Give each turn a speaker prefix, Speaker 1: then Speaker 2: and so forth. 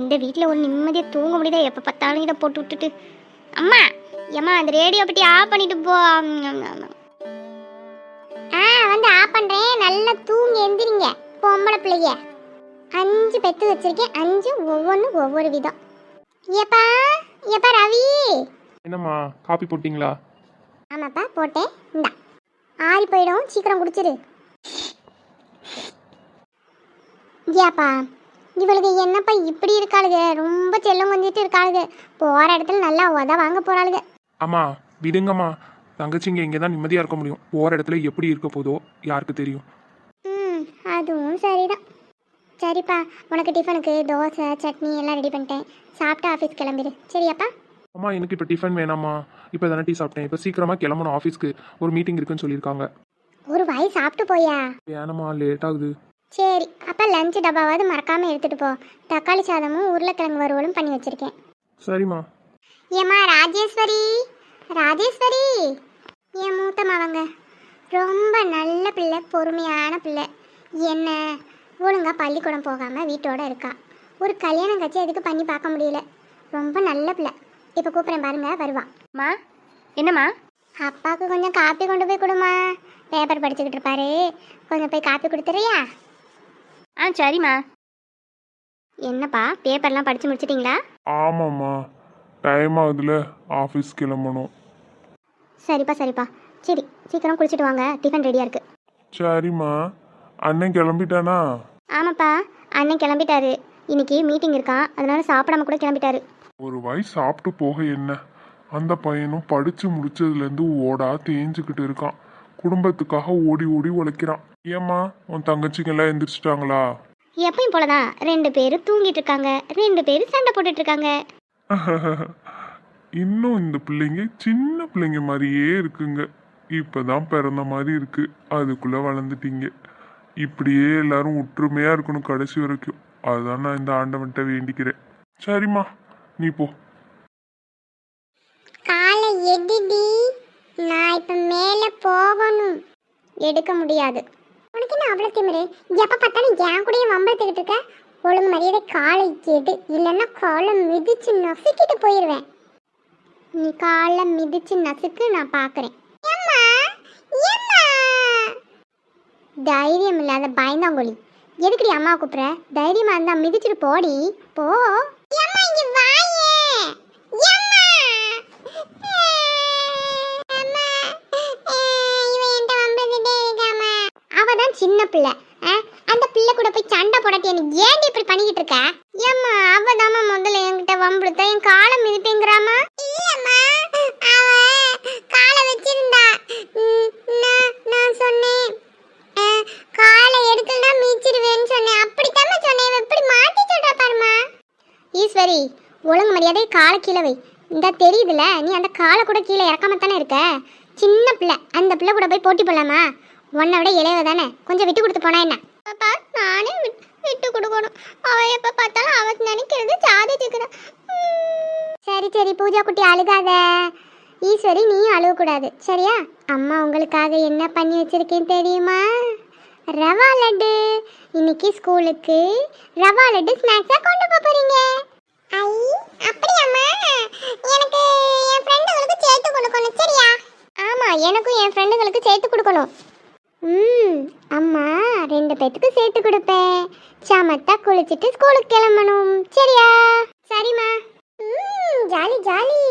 Speaker 1: இந்த வீட்டில் ஒரு நிம்மதியாக தூங்க முடியுதா? எப்போ பார்த்தாலும் இதை போட்டு விட்டுட்டு. அம்மா ஏம்மா அந்த ரேடியோ பற்றி ஆஃப் பண்ணிட்டு போ. ஆ வந்து ஆஃப் பண்ணுறேன் நல்லா தூங்கி எந்திரிங்க. பொம்பளை பிள்ளைய. அஞ்சு பெத்து வச்சிருக்கேன். அஞ்சு ஒவ்வொன்றும் ஒவ்வொரு விதம். ஏப்பா ஏப்பா ரவி?
Speaker 2: என்னம்மா காப்பி போட்டிங்களா?
Speaker 1: ஆமாப்பா போட்டேன். இந்தா. ஆறி போயிடும். சீக்கிரம் குடிச்சிரு. ஏப்பா இவளுக்கு என்னப்பா இப்படி இருக்காளுக? ரொம்ப செல்லம் கொஞ்சிட்டு இருக்காளுக. போகிற இடத்துல நல்லா உத வாங்க போறாளுக.
Speaker 2: அம்மா விடுங்கம்மா. தங்கச்சிங்க இங்கே தான் நிம்மதியாக இருக்க முடியும். போகிற இடத்துல எப்படி இருக்க போதோ யாருக்கு தெரியும்.
Speaker 1: ம் அதுவும் சரிதான். சரிப்பா உனக்கு டிஃபனுக்கு தோசை சட்னி எல்லாம் ரெடி பண்ணிட்டேன். சாப்பிட்டு ஆஃபீஸ் கிளம்பிடு சரியாப்பா?
Speaker 2: அம்மா எனக்கு இப்போ டிஃபன் வேணாம்மா. இப்போ தானே டீ சாப்பிட்டேன். இப்போ சீக்கிரமாக கிளம்பணும். ஆஃபீஸ்க்கு ஒரு மீட்டிங் இருக்குன்னு சொல்லியிருக்காங்க.
Speaker 1: ஒரு வாய் சாப்பிட்டு போயா?
Speaker 2: வேணாம்மா லேட் ஆகுது.
Speaker 1: சரி அப்போ லஞ்ச் டப்பாவாவது மறக்காமல் எடுத்துகிட்டு போ. தக்காளி சாதமும் உருளைக்கிழங்கு வறுவலும் பண்ணி வச்சுருக்கேன்.
Speaker 2: சரிம்மா.
Speaker 1: ஏம்மா ராஜேஸ்வரி? ராஜேஸ்வரி? என் மூத்த மவங்க ரொம்ப நல்ல பிள்ளை பொறுமையான பிள்ளை. என்ன ஒழுங்கா பள்ளிக்கூடம் போகாமல் வீட்டோட இருக்கா. ஒரு கல்யாணம் கட்சி அதுக்கு பண்ணி பார்க்க முடியல. ரொம்ப நல்ல பிள்ளை. இப்போ கூப்பிட்றேன் பாருங்க வருவா.
Speaker 3: மா என்னம்மா?
Speaker 1: அப்பாவுக்கு கொஞ்சம் காப்பி கொண்டு போய் கொடுமா பேப்பர் படிச்சுக்கிட்டு இருப்பாரு. கொஞ்சம் போய் காப்பி கொடுத்துறியா?
Speaker 3: ஆ சரிம்மா.
Speaker 1: என்னப்பா பேப்பர்லாம் படித்து முடிச்சிட்டிங்களா?
Speaker 4: ஆமாம்மா. டைம் ஆகுதுல ஆஃபீஸ் கிளம்பணும்.
Speaker 1: சரிப்பா சரிப்பா. சரி சீக்கிரம் குளிச்சுட்டு வாங்க. டிஃபன் ரெடியாக இருக்குது
Speaker 4: சரிம்மா. அண்ணன் கிளம்பிட்டானா?
Speaker 1: ஆமாப்பா அண்ணன் கிளம்பிட்டாரு. இன்னைக்கு மீட்டிங் இருக்கான். அதனால சாப்பிடாம கூட கிளம்பிட்டாரு.
Speaker 4: ஒரு வாய் சாப்பிட்டு போக என்ன? அந்த பையனும் படிச்சு முடிச்சதுலேருந்து ஓடா தேஞ்சுக்கிட்டு இருக்கான். குடும்பத்துக்காக ஓடி ஓடி உழைக்கிறான். ஏம்மா உன் தங்கச்சிங்கெல்லாம் எந்திரிச்சிட்டாங்களா?
Speaker 1: எப்பயும் போலதான். ரெண்டு பேரும் தூங்கிட்டு இருக்காங்க. ரெண்டு பேரும் சண்டை போட்டுட்டு இருக்காங்க.
Speaker 4: இன்னும் இந்த பிள்ளைங்க சின்ன பிள்ளைங்க மாதிரியே இருக்குங்க. இப்பதான் பிறந்த மாதிரி இருக்கு. அதுக்குள்ள வளர்ந்துட்டீங்க. இப்படியே எல்லாரும் ஒற்றுமையா இருக்கணும் கடைசி வரைக்கும். அதுதான் நான் இந்த ஆண்டவன்கிட்ட வேண்டிக்கிறேன். சரிம்மா. நீ போ.
Speaker 1: காலை எடிடி. நான் இப்ப மேல போகணும். எடுக்க முடியாது. உனக்கு என்ன அவ்வளோ திமிரு? எப்ப பார்த்தாலும் என் கூடயே வம்பளத்துக்கிட்டு இருக்க? ஒழுங்கு மரியாதை காலை எடு. இல்லைன்னா காலை மிதிச்சு நசுக்கிட்டு போயிடுவேன் நீ காலை மிதிச்சு நசுக்கு நான் பார்க்குறேன். தைரியம் இல்லாத பயந்தாங்கொழி. எதுக்குடி அம்மா கூப்பிட்ற? தைரியமா இருந்தா மிதிச்சிட்டு போடி. போ ஏம்மா இங்க வாயே ஏம்மா அம்மா இவன் என்கிட்ட வம்பளத்துட்டே இருக்காமா அவ தான் சின்ன பிள்ளை. ஆ? அந்த பிள்ளை கூட போய் சண்டை போடாட்டி எனக்கு ஏன்டி இப்படி பண்ணிக்கிட்டு இருக்க? ஏம்மா அவ தாம்மா முதல்ல என்கிட்ட வம்புடுத்த என் காலை மிதிப்பேங்கிறாமா இல்லம்மா அவ காலை வச்சிருந்தா. ம், நான் நான் சொன்னேன். ஆ, காலை எடுக்கலனா மீச்சிடுவேன்னு சொன்னேன். அப்படித்தாம்மா சொன்னேன். எப்படி இப்படி மாத்தி சொல்றா பாருமா ஈஸ்வரி ஒழுங்கு மரியாதை காலை கீழே வை. இந்த தெரியுதுல நீ அந்த காலை கூட கீழே இறக்காம தானே இருக்க? சின்ன பிள்ளை அந்த பிள்ளை கூட போய் போட்டி போடலாமா? உன்னை விட இளையவ தானே? கொஞ்சம் விட்டு கொடுத்து போனா என்ன? பாப்பா நானே விட்டு கொடுக்கணும். அவ எப்ப பார்த்தாலும் அவ நினைக்கிறது சாதிச்சுக்கிறேன் சரி சரி பூஜா குட்டி அழுகாத. ஈஸ்வரி நீயும் அழுகக்கூடாது. சரியா? அம்மா உங்களுக்காக என்ன பண்ணி வச்சிருக்கேன் தெரியுமா? ரவா லட்டு. இன்னைக்கு ஸ்கூலுக்கு ரவா லட்டு ஸ்நாக்ஸா கொண்டு போக போறீங்க. ஐ அப்படியாம்மா? எனக்கு என் ஃப்ரெண்டுகளுக்கு சேர்த்து கொடுக்கணும் சரியா? ஆமா எனக்கும் என் ஃப்ரெண்டுகளுக்கு சேர்த்து கொடுக்கணும். ம் அம்மா ரெண்டு பேத்துக்கும் சேர்த்து கொடுப்பேன். சமத்தா குளிச்சுட்டு ஸ்கூலுக்கு கிளம்பணும். சரியா? சரிம்மா. ம் ஜாலி ஜாலி.